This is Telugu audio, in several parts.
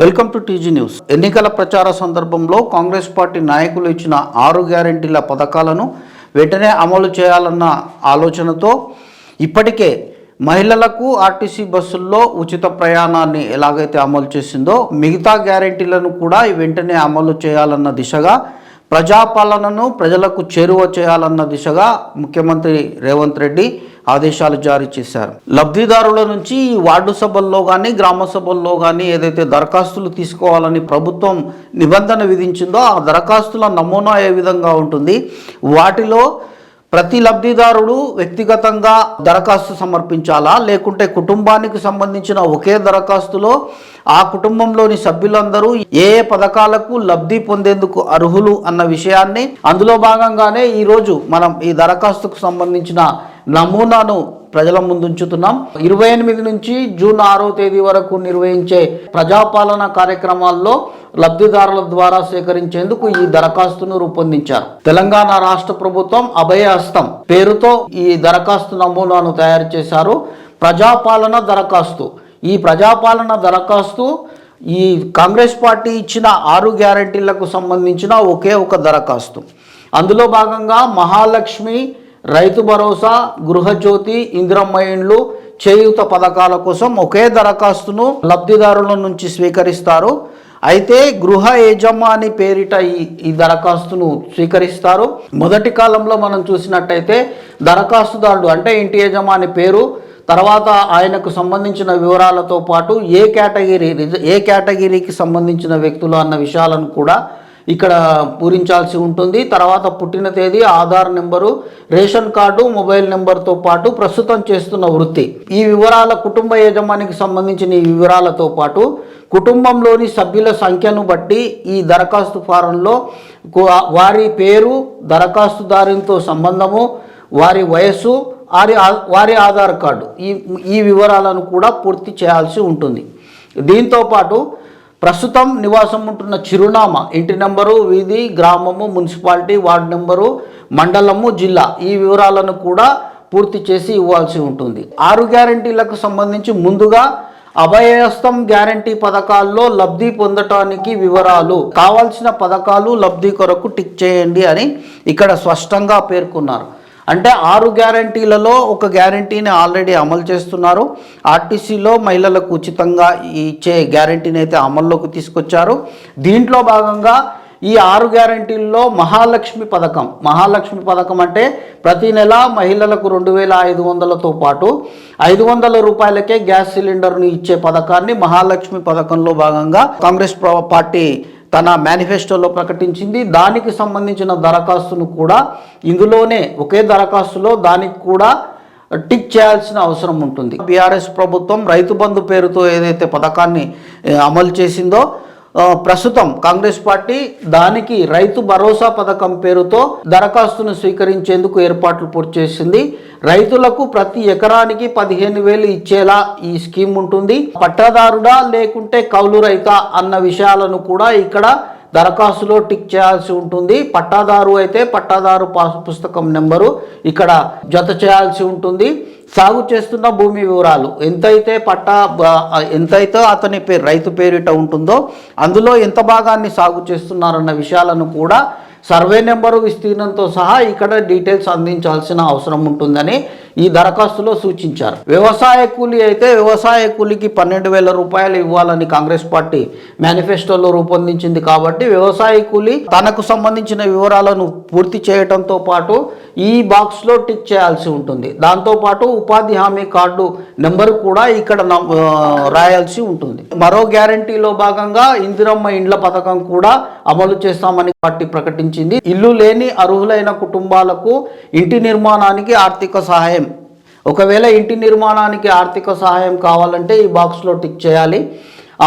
Welcome to TG news. ఎన్నికల ప్రచార సందర్భంలో కాంగ్రెస్ పార్టీ నాయకులు ఇచ్చిన ఆరు గ్యారెంటీల పథకాలను వెంటనే అమలు చేయాలన్న ఆలోచనతో ఇప్పటికే మహిళలకు ఆర్టీసీ బస్సుల్లో ఉచిత ప్రయాణాన్ని ఎలాగైతే అమలు చేసిందో మిగతా గ్యారెంటీలను కూడా వెంటనే అమలు చేయాలన్న దిశగా ప్రజాపాలనను ప్రజలకు చేరువ చేయాలన్న దిశగా ముఖ్యమంత్రి రేవంత్ రెడ్డి ఆదేశాలు జారీ చేశారు. లబ్ధిదారుల నుంచి ఈ వార్డు సభల్లో కానీ గ్రామ సభల్లో కానీ ఏదైతే దరఖాస్తులు తీసుకోవాలని ప్రభుత్వం నిబంధన విధించిందో ఆ దరఖాస్తుల నమూనా ఏ విధంగా ఉంటుంది? వాటిలో ప్రతి లబ్ధిదారుడు వ్యక్తిగతంగా దరఖాస్తు సమర్పించాలా? లేకుంటే కుటుంబానికి సంబంధించిన ఒకే దరఖాస్తులో ఆ కుటుంబంలోని సభ్యులందరూ ఏ ఏ పథకాలకు లబ్ధి పొందేందుకు అర్హులు అన్న విషయాన్ని అందులో భాగంగానే ఈరోజు మనం ఈ దరఖాస్తుకు సంబంధించిన నమూనాను ప్రజల ముందు ఉంచుతున్నాం ఇరవై ఎనిమిది నుంచి జూన్ ఆరో తేదీ వరకు నిర్వహించే ప్రజాపాలన కార్యక్రమాల్లో లబ్ధిదారుల ద్వారా సేకరించేందుకు ఈ దరఖాస్తును రూపొందించారు. తెలంగాణ రాష్ట్ర ప్రభుత్వం అభయ హస్తం పేరుతో ఈ దరఖాస్తు నమూనాను తయారు చేశారు. ప్రజాపాలన దరఖాస్తు. ఈ ప్రజాపాలన దరఖాస్తు ఈ కాంగ్రెస్ పార్టీ ఇచ్చిన ఆరు గ్యారంటీలకు సంబంధించిన ఒకే ఒక దరఖాస్తు. అందులో భాగంగా మహాలక్ష్మి రైతు భరోసా గృహజ్యోతి ఇందిరమ్మ చేయూత పథకాల కోసం ఒకే దరఖాస్తును లబ్ధిదారుల నుంచి స్వీకరిస్తారు. అయితే గృహ యజమాని పేరిట ఈ ఈ దరఖాస్తును స్వీకరిస్తారు. మొదటి కాలంలో మనం చూసినట్టయితే దరఖాస్తుదారుడు అంటే ఇంటి యజమాని పేరు తర్వాత ఆయనకు సంబంధించిన వివరాలతో పాటు ఏ కేటగిరీ ఏ కేటగిరీకి సంబంధించిన వ్యక్తులు అన్న విషయాలను కూడా ఇక్కడ పూరించాల్సి ఉంటుంది. తర్వాత పుట్టిన తేదీ Aadhaar number ration card mobile నెంబర్తో పాటు ప్రస్తుతం చేస్తున్న వృత్తి. ఈ వివరాల కుటుంబ యజమానికి సంబంధించిన ఈ వివరాలతో పాటు కుటుంబంలోని సభ్యుల సంఖ్యను బట్టి ఈ దరఖాస్తు ఫారంలో వారి పేరు దరఖాస్తుదారునితో సంబంధము వారి వయస్సు వారి వారి ఆధార్ కార్డు. ఈ ఈ వివరాలను కూడా పూర్తి చేయాల్సి ఉంటుంది. దీంతో పాటు ప్రస్తుతం నివాసం ఉంటున్న చిరునామా ఇంటి నెంబరు వీధి గ్రామము మున్సిపాలిటీ వార్డు నెంబరు మండలము జిల్లా ఈ వివరాలను కూడా పూర్తి చేసి ఇవ్వాల్సి ఉంటుంది. ఆరు గ్యారంటీలకు సంబంధించి ముందుగా అభయహస్తం గ్యారంటీ పథకాల్లో లబ్ధి పొందటానికి వివరాలు. కావాల్సిన పథకాలు లబ్ధి కొరకు టిక్ చేయండి అని ఇక్కడ స్పష్టంగా పేర్కొన్నారు. అంటే ఆరు గ్యారంటీలలో ఒక గ్యారంటీని ఆల్రెడీ అమలు చేస్తున్నారు. ఆర్టీసీలో మహిళలకు ఉచితంగా ఇచ్చే గ్యారంటీని అయితే అమల్లోకి తీసుకొచ్చారు. దీంట్లో భాగంగా ఈ ఆరు గ్యారంటీల్లో మహాలక్ష్మి పథకం మహాలక్ష్మి పథకం అంటే ప్రతి నెల మహిళలకు రెండు వేల ఐదు వందలతో పాటు ఐదు వందల రూపాయలకే గ్యాస్ సిలిండర్ను ఇచ్చే పథకాన్ని మహాలక్ష్మి పథకంలో భాగంగా కాంగ్రెస్ ప్ర- పార్టీ తన మేనిఫెస్టోలో ప్రకటించింది దానికి సంబంధించిన దరఖాస్తును కూడా ఇందులోనే ఒకే దరఖాస్తులో దానికి కూడా టిక్ చేయాల్సిన అవసరం ఉంటుంది. బీఆర్ఎస్ ప్రభుత్వం రైతు బంధు పేరుతో ఏదైతే పథకాన్ని అమలు చేసిందో ప్రస్తుతం కాంగ్రెస్ పార్టీ దానికి రైతు భరోసా పథకం పేరుతో దరఖాస్తును స్వీకరించేందుకు ఏర్పాట్లు పూర్తి చేసింది. రైతులకు ప్రతి ఎకరానికి పదిహేను వేలు ఇచ్చేలా ఈ స్కీమ్ ఉంటుంది. పట్టాదారుడా లేకుంటే కౌలు రైతా అన్న విషయాలను కూడా ఇక్కడ దరఖాస్తులో టిక్ చేయాల్సి ఉంటుంది. పట్టాదారు అయితే పట్టాదారు పాస్ పుస్తకం నెంబరు ఇక్కడ జత చేయాల్సి ఉంటుంది. సాగు చేస్తున్న భూమి వివరాలు. ఎంతైతే పట్టా ఎంతైతే అతని పేరు రైతు పేరిట ఉంటుందో అందులో ఎంత భాగాన్ని సాగు చేస్తున్నారన్న విషయాలను కూడా సర్వే నెంబరు విస్తీర్ణంతో సహా ఇక్కడ డీటెయిల్స్ అందించాల్సిన అవసరం ఉంటుందని ఈ దరఖాస్తులో సూచించారు. వ్యవసాయ కూలీ అయితే వ్యవసాయ కూలీకి పన్నెండు వేల రూపాయలు ఇవ్వాలని కాంగ్రెస్ పార్టీ మేనిఫెస్టోలో రూపొందించింది కాబట్టి వ్యవసాయ కూలీ తనకు సంబంధించిన వివరాలను పూర్తి చేయడంతో పాటు ఈ బాక్స్లో టిక్ చేయాల్సి ఉంటుంది. దాంతోపాటు ఉపాధి హామీ కార్డు నెంబర్ కూడా ఇక్కడ న- రాయాల్సి ఉంటుంది. మరో గ్యారంటీలో భాగంగా ఇందిరమ్మ ఇండ్ల పథకం కూడా అమలు చేస్తామని పార్టీ ప్రకటించింది. ఇల్లు లేని అర్హులైన కుటుంబాలకు ఇంటి నిర్మాణానికి ఆర్థిక సహాయం ఒకవేళ ఇంటి నిర్మాణానికి ఆర్థిక సహాయం కావాలంటే ఈ బాక్స్లో టిక్ చేయాలి.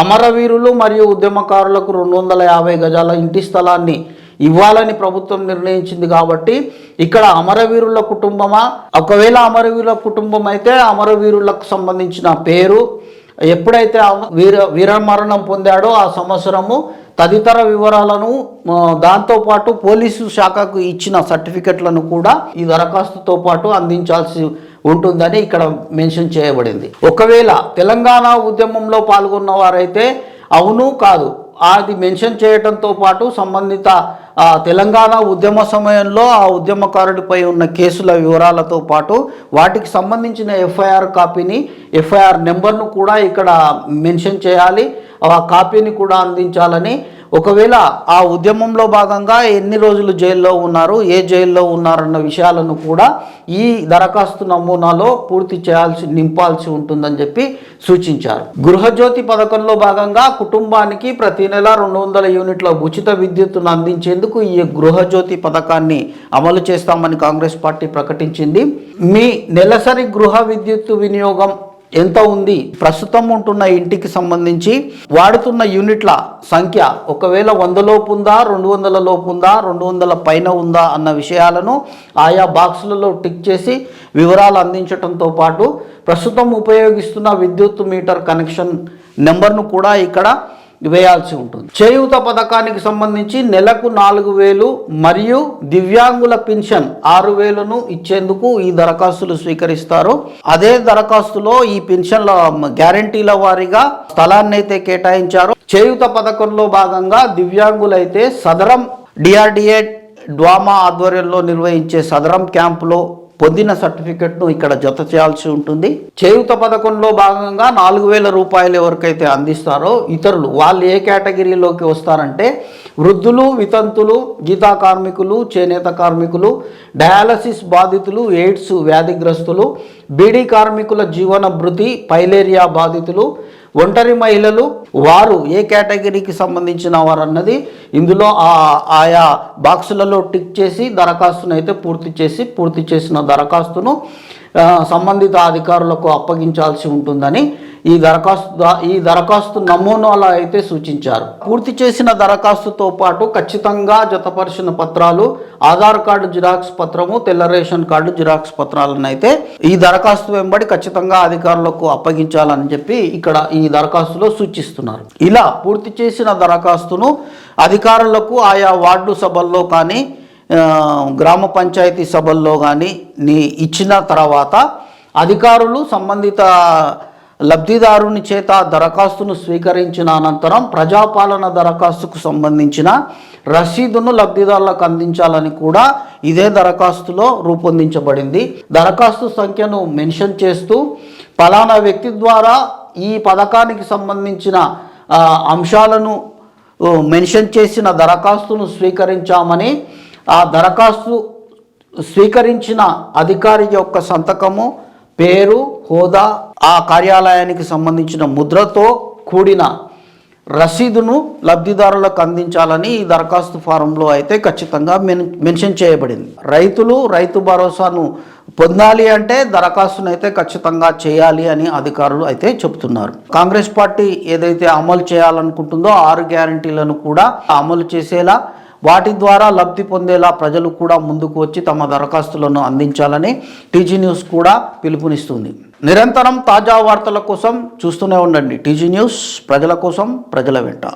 అమరవీరులు మరియు ఉద్యమకారులకు రెండు వందల యాభై గజాల ఇంటి స్థలాన్ని ఇవ్వాలని ప్రభుత్వం నిర్ణయించింది కాబట్టి ఇక్కడ అమరవీరుల కుటుంబమా? ఒకవేళ అమరవీరుల కుటుంబం అయితే అమరవీరులకు సంబంధించిన పేరు ఎప్పుడైతే వీర వీరమరణం పొందాడో ఆ సంవత్సరము తదితర వివరాలను దాంతోపాటు పోలీసు శాఖకు ఇచ్చిన సర్టిఫికెట్లను కూడా ఈ దరఖాస్తుతో పాటు అందించాల్సి ఉంటుందని ఇక్కడ మెన్షన్ చేయబడింది. ఒకవేళ తెలంగాణ ఉద్యమంలో పాల్గొన్న వారైతే అవును కాదు. అది మెన్షన్ చేయడంతో పాటు సంబంధిత తెలంగాణ ఉద్యమ సమయంలో ఆ ఉద్యమకారుడిపై ఉన్న కేసుల వివరాలతో పాటు వాటికి సంబంధించిన ఎఫ్ఐఆర్ కాపీని ఎఫ్ఐఆర్ నెంబర్ను కూడా ఇక్కడ మెన్షన్ చేయాలి. ఆ కాపీని కూడా అందించాలని ఒకవేళ ఆ ఉద్యమంలో భాగంగా ఎన్ని రోజులు జైల్లో ఉన్నారు ఏ జైల్లో ఉన్నారన్న విషయాలను కూడా ఈ దరఖాస్తు నమూనాలో పూర్తి చేయాల్సి నింపాల్సి ఉంటుందని చెప్పి సూచించారు. గృహజ్యోతి పథకంలో భాగంగా కుటుంబానికి ప్రతి నెల రెండు వందల యూనిట్ల ఉచిత విద్యుత్తును అందించేందుకు ఈ గృహజ్యోతి పథకాన్ని అమలు చేస్తామని కాంగ్రెస్ పార్టీ ప్రకటించింది. మీ నెలసరి గృహ విద్యుత్తు వినియోగం ఎంత ఉంది? ప్రస్తుతం ఉంటున్న ఇంటికి సంబంధించి వాడుతున్న యూనిట్ల సంఖ్య ఒకవేళ వంద లోపు ఉందా రెండు వందల లోపు ఉందా రెండు వందల పైన ఉందా అన్న విషయాలను ఆయా బాక్సులలో టిక్ చేసి వివరాలు అందించడంతో పాటు ప్రస్తుతం ఉపయోగిస్తున్న విద్యుత్ మీటర్ కనెక్షన్ నెంబర్ను కూడా ఇక్కడ వేయాల్సి ఉంటుంది. చేయూత పథకానికి సంబంధించి నెలకు నాలుగు వేలు మరియు దివ్యాంగుల పెన్షన్ ఆరు వేలను ఇచ్చేందుకు ఈ దరఖాస్తులు స్వీకరిస్తారు. అదే దరఖాస్తులో ఈ పెన్షన్ల గ్యారంటీల వారీగా స్థలాన్ని అయితే కేటాయించారు. చేయూత పథకంలో భాగంగా దివ్యాంగులైతే సదరం డిఆర్డిఏ డ్వామా ఆధ్వర్యంలో నిర్వహించే సదరం క్యాంపులో పొందిన సర్టిఫికెట్ను ఇక్కడ జత చేయాల్సి ఉంటుంది. చేయుత పథకంలో భాగంగా నాలుగు వేల రూపాయలు ఎవరికైతే అందిస్తారో ఇతరులు వాళ్ళు ఏ కేటగిరీలోకి వస్తారంటే వృద్ధులు వితంతులు గీతా కార్మికులు చేనేత కార్మికులు డయాలసిస్ బాధితులు ఎయిడ్స్ వ్యాధిగ్రస్తులు బీడీ కార్మికుల జీవన భృతి పైలేరియా బాధితులు ఒంటరి మహిళలు వారు ఏ కేటగిరీకి సంబంధించిన వారు అన్నది ఇందులో ఆ ఆయా బాక్సులలో టిక్ చేసి దరఖాస్తును అయితే పూర్తి చేసి పూర్తి చేసిన దరఖాస్తును సంబంధిత అధికారులకు అప్పగించాల్సి ఉంటుందని ఈ దరఖాస్తు ఈ దరఖాస్తు నమూనాలు అయితే సూచించారు. పూర్తి చేసిన దరఖాస్తుతో పాటు ఖచ్చితంగా జతపరిచిన పత్రాలు ఆధార్ కార్డు జిరాక్స్ పత్రము తెల్ల రేషన్ కార్డు జిరాక్స్ పత్రాలను అయితే ఈ దరఖాస్తు వెంబడి ఖచ్చితంగా అధికారులకు అప్పగించాలని చెప్పి ఇక్కడ ఈ దరఖాస్తులో సూచిస్తున్నారు. ఇలా పూర్తి చేసిన దరఖాస్తును అధికారులకు ఆయా వార్డు సభల్లో కానీ గ్రామ పంచాయతీ సభల్లో కానీ నీ ఇచ్చిన తర్వాత అధికారులు సంబంధిత లబ్ధిదారుని చేత దరఖాస్తును స్వీకరించిన అనంతరం ప్రజాపాలన దరఖాస్తుకు సంబంధించిన రసీదును లబ్ధిదారులకు అందించాలని కూడా ఇదే దరఖాస్తులో రూపొందించబడింది. దరఖాస్తు సంఖ్యను మెన్షన్ చేస్తూ ఫలానా వ్యక్తి ద్వారా ఈ పథకానికి సంబంధించిన అంశాలను మెన్షన్ చేసిన దరఖాస్తును స్వీకరించామని ఆ దరఖాస్తు స్వీకరించిన అధికారి యొక్క సంతకము పేరు హోదా ఆ కార్యాలయానికి సంబంధించిన ముద్రతో కూడిన రసీదును లబ్ధిదారులకు అందించాలని ఈ దరఖాస్తు ఫారంలో అయితే ఖచ్చితంగా మెన్ మెన్షన్ చేయబడింది. రైతులు రైతు భరోసాను పొందాలి అంటే దరఖాస్తును అయితే ఖచ్చితంగా చేయాలి అని అధికారులు అయితే చెబుతున్నారు కాంగ్రెస్ పార్టీ ఏదైతే అమలు చేయాలనుకుంటుందో ఆరు గ్యారంటీలను కూడా అమలు చేసేలా వాటి ద్వారా లబ్ధి పొందేలా ప్రజలు కూడా ముందుకు వచ్చి తమ దరఖాస్తులను అందించాలని టీజీ న్యూస్ కూడా పిలుపునిస్తుంది. నిరంతరం తాజా వార్తల కోసం చూస్తూనే ఉండండి. టీజీ న్యూస్ ప్రజల కోసం ప్రజల వెంట.